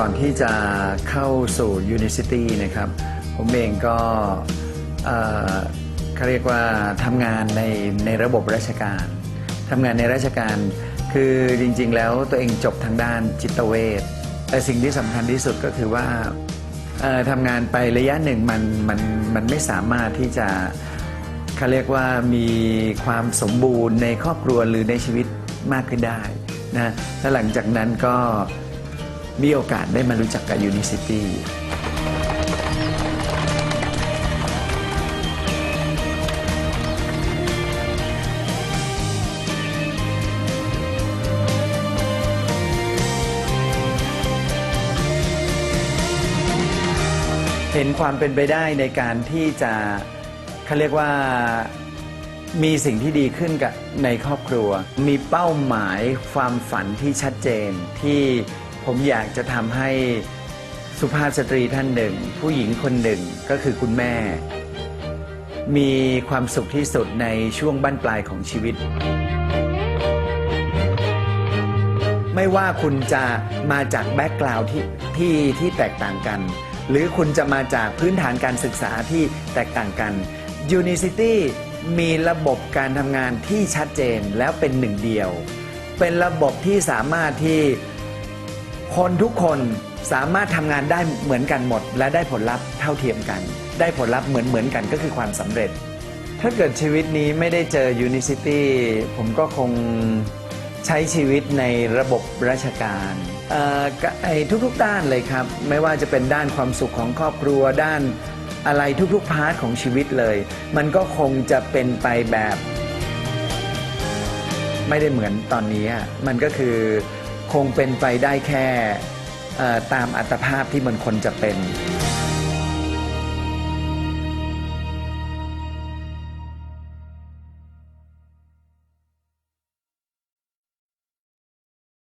่อนที่จะเข้าสู่ Unicity นะครับ ผมเองก็เขาเรียกว่าทำงานในในระบบราชการทำงานในราชการ คือจริง ๆ แล้วตัวเองจบทางด้านจิตเวชแต่สิ่งที่สำคัญที่สุดก็คือว่าทำงานไประยะหนึ่งมันมันมันไม่สามารถที่จะเขาเรียกว่ามีความสมบูรณ์ในครอบครัวหรือในชีวิตมากขึ้นได้นะแล้วหลังจากนั้นก็ มีโอกาสได้มารู้จักกับ Unicity เห็นความเป็นไปได้ในการที่จะเขาเรียกว่ามีสิ่งที่ดีขึ้นกับในครอบครัว มีเป้าหมายความฝันที่ชัดเจนที่ ผมอยากจะทำให้สุภาพสตรีท่านหนึ่ง ผู้หญิงคนหนึ่งก็คือคุณแม่ มีความสุขที่สุดในช่วงบั้นปลายของชีวิต ไม่ว่าคุณจะมาจากแบ็กกราวด์ที่ที่ที่แตกต่างกัน หรือคุณจะมาจากพื้นฐานการศึกษาที่แตกต่างกัน Unicity มีระบบการทำงานที่ชัดเจนแล้วเป็นหนึ่งเดียว เป็นระบบที่สามารถที่ คนทุกคนสามารถทำงานได้เหมือนกันหมด และได้ผลลัพธ์เท่าเทียมกัน ได้ผลลัพธ์เหมือนเหมือนกันก็คือความสำเร็จ ถ้าเกิดชีวิตนี้ไม่ได้เจอ Unicity ผมก็คงใช้ชีวิตในระบบราชการเอ่อก็ไอ้ทุกๆด้านเลยครับ ไม่ว่าจะเป็นด้านความสุขของครอบครัวด้านอะไรทุกๆพาร์ทของชีวิตเลย มันก็คงจะเป็นไปแบบ ไม่ได้เหมือนตอนนี้อะมันก็คือ คงเป็นไปได้แค่ตามอัตภาพที่มันคนจะเป็น